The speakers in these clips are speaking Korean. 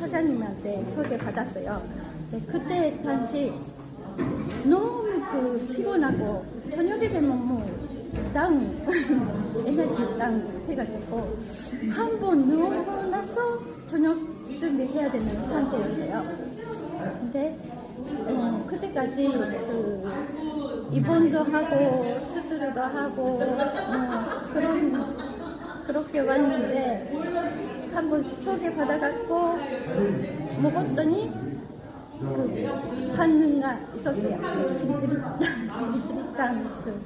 사장님한테 소개받았어요. 네, 그때 당시 너무 그 피곤하고 저녁에 되면 뭐 다운 에너지 다운 해가지고 한 번 누우고 나서 저녁 준비해야 되는 상태였어요. 근데 어, 그때까지 그 입원도 하고 수술도 하고 뭐 그런 그렇게 왔는데 한번 소개 받아갖고 먹었더니 그 반응가 있었어요. 그 지릿지릿 지릿지릿한 그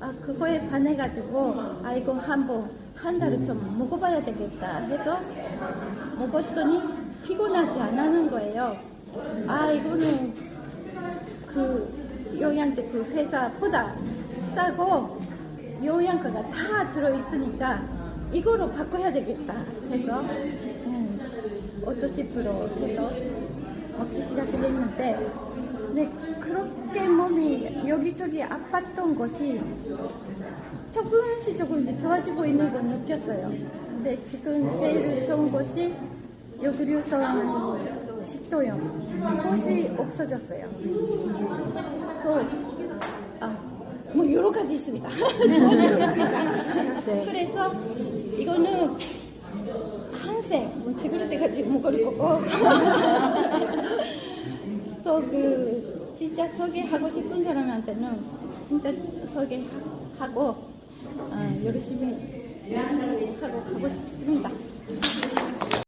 아, 그거에 반해가지고 아 이거 한번 한 달을 좀 먹어봐야 되겠다 해서 먹었더니 피곤하지 않는 거예요. 아 이거는 그 영양제 그 회사보다 싸고 영양가가 다 들어있으니까 이거로 바꿔야 되겠다 해서 음, 오토시프로 해서 먹기 시작을 했는데 네, 그렇게 몸이 여기저기 아팠던 것이 조금씩 조금씩 좋아지고 있는 걸 느꼈어요. 근데 지금 제일 좋은 것이 요구류성 식도염 그것이 없어졌어요. 또 아, 뭐 여러 가지 있습니다. 좋아졌습니다. 그래서 이거는 뭐 지그럴 때까지 먹을 거고. 또 그 진짜 소개하고 싶은 사람한테는 진짜 소개하고 어, 열심히